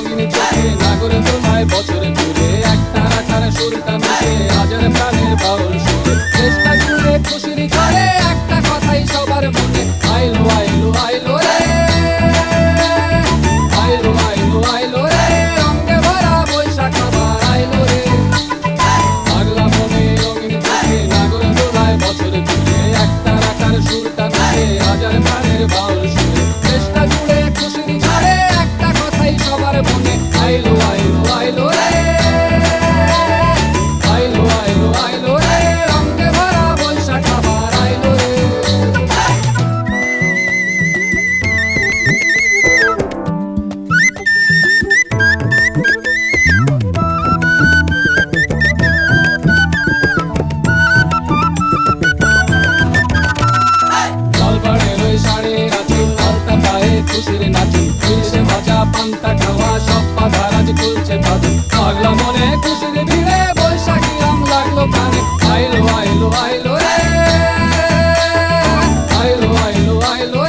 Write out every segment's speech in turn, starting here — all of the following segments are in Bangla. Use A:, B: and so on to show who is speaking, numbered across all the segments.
A: রঙিনী চোখে না করে তোমায় বছরে খুশির নাচি ইলিশে ভাজা পান্তা খাওয়া, সব পাতা রাজ খুলছে ভাজি পাগলা মনে, খুশির ভিড়ে বৈশাখী আম লাগল কানে আইলো আইলো আইলো রে। আইলো আইলো আইলো।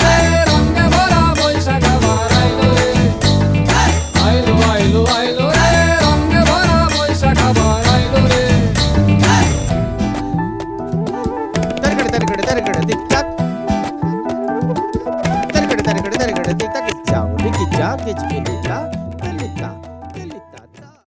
B: Лятвіть будуля та літа.